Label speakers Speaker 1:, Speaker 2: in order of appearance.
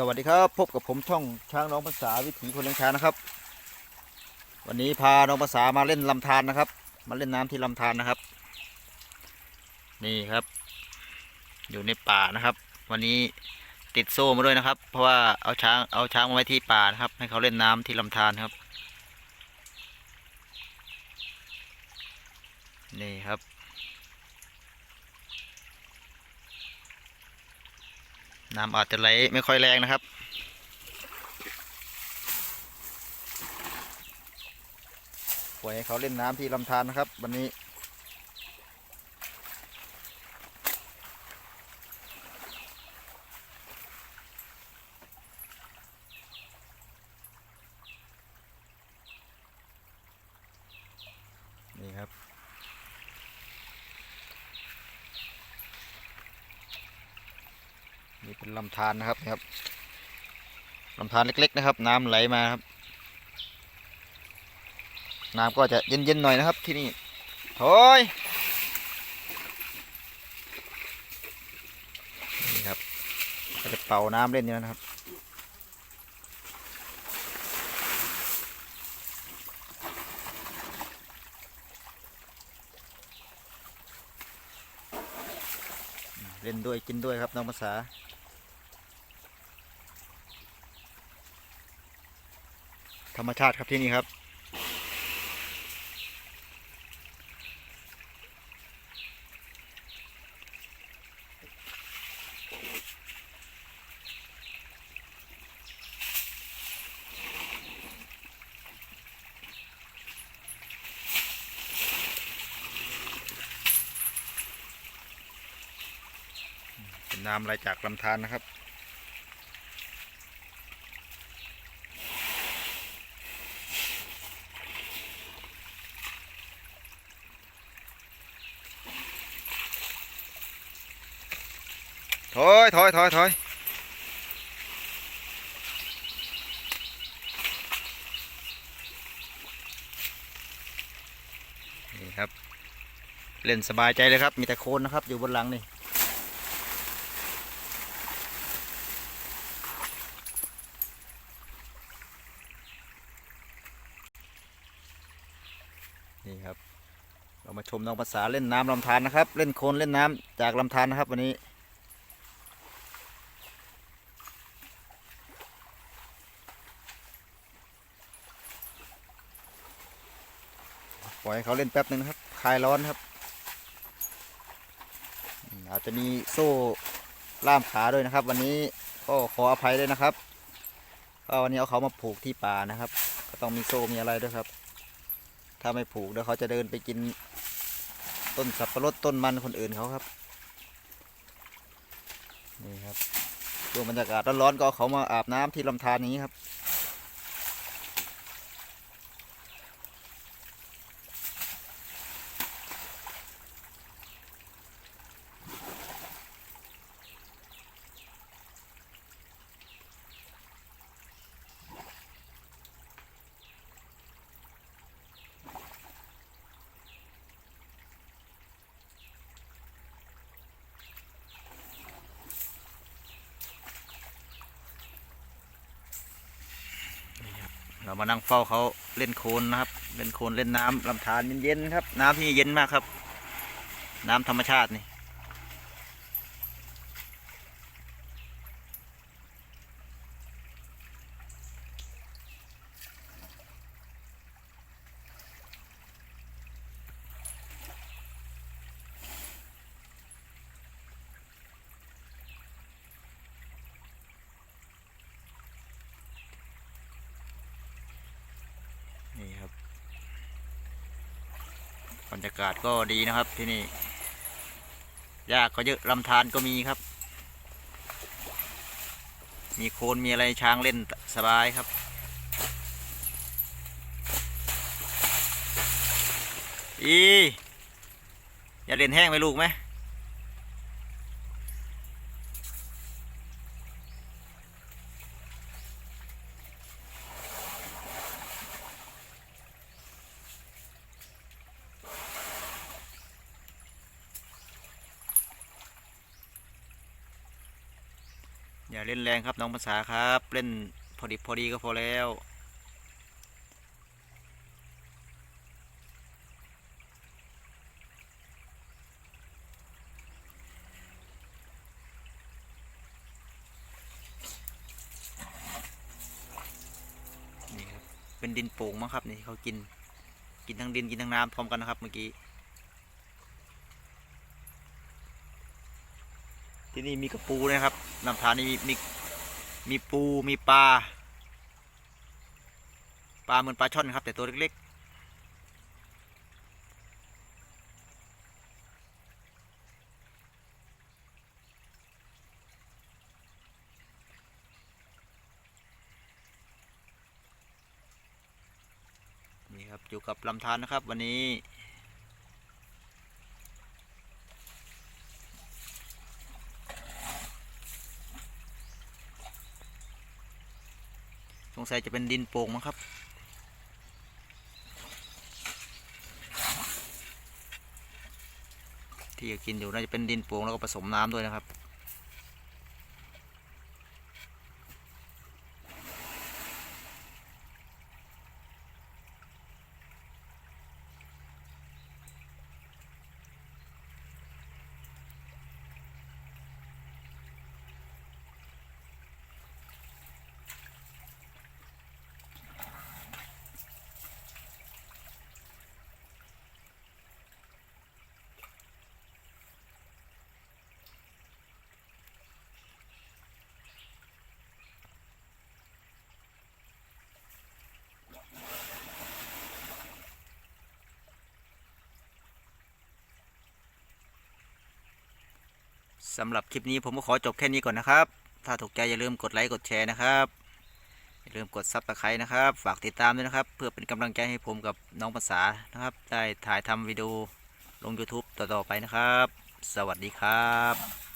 Speaker 1: สวัสดีครับ พบกับผมช่องช้างน้องภาษาวิถีคนเลี้ยงช้างนะครับ วันนี้พาน้องภาษามาเล่นลำธารนะครับ มาเล่นน้ำที่ลำธารนะครับ นี่ครับ อยู่ในป่านะครับ วันนี้ติดโซ่มาด้วยนะครับ เพราะว่าเอาช้างเอาช้างมาไว้ที่ป่านะครับ ให้เขาเล่นน้ำที่ลำธารครับ นี่ครับ น้ำอาจจะไหลไม่ค่อยแรงนะครับ ปล่อยให้เขาเล่นน้ำที่ลำธารนะครับ วันนี้ เป็นลำธารนะครับครับลำธารเล็ก ๆ นะครับ น้ำไหลมาครับ น้ำก็จะเย็นๆหน่อยนะครับที่นี่โอยนี่ครับก็จะเป่าน้ำเล่นอยู่นะครับเล่นด้วยกินด้วยครับน้องภาษา ธรรมชาติครับที่นี่ครับนน้ำไหลจากลำธารนะครับ ถอยถอยถอยถอยนี่ครับ เล่นสบายใจเลยครับ มีแต่โคนนะครับ อยู่บนหลังนี่นี่ครับ เรามาชมน้องภาษาเล่นน้ำลำธารนะครับ เล่นโคลนเล่นน้ำจากลำธารนะครับวันนี้ ล่อยให้เขาเล่นแป๊บหนึ่งนะครับคลายร้อนครับอาจจะมีโซ่ล่ามขาด้วยนะครับ วันนี้ก็ขออภัยด้วยนะครับก็วันนี้เอาเขามาผูกที่ป่านะครับ ก็ต้องมีโซ่มีอะไรด้วยครับ ถ้าไม่ผูกเดี๋ยวเขาจะเดินไปกินต้นสับปะรดต้นมันคนอื่นเขาครับนี่ครับช่วงบรรยากาศร้อนๆก็เขามาอาบน้ำที่ลำธารนี้ครับ เรามานั่งเฝ้าเขาเล่นโคลนนะครับ เล่นโคลนเล่นน้ำลำธารเย็นๆครับ น้ำที่นี่เย็นมากครับ น้ำธรรมชาตินี่นี่ครับ บรรยากาศก็ดีนะครับที่นี่หญ้าก็เยอะลำธารก็มีครับ มีโคลนมีอะไรช้างเล่นสบายครับ อีอย่าเล่นแห้งไปลูกไหม อย่าเล่นแรงครับน้องภาษาครับ เล่นพอดีพอดีก็พอแล้วนี่ครับเป็นดินโป่งมั้งครับนี่เขากิน กินทั้งดินกินทั้งน้ำพร้อมกันนะครับเมื่อกี้ ที่นี่มีกระปูนะครับลำธารนี่มีมีมีปูมีปลาปลาเหมือนปลาช่อนครับ แต่ตัวเล็กๆนี่ครับอยู่กับลำธารนะครับ วันนี้ งสัยจะเป็นดินโป่งมั้งครับ ที่กินอยู่น่าจะเป็นดินโป่งแล้วก็ผสมน้ำด้วยนะครับ สำหรับคลิปนี้ผมก็ขอจบแค่นี้ก่อนนะครับ ถ้าถูกใจอย่าลืมกดไลค์กดแชร์นะครับ อย่าลืมกดซับสไครต์นะครับ ฝากติดตามด้วยนะครับ เพื่อเป็นกำลังใจให้ผมกับน้องภาษานะครับ ได้ถ่ายทำวิดีโอลง YouTube ต่อๆไปนะครับ สวัสดีครับ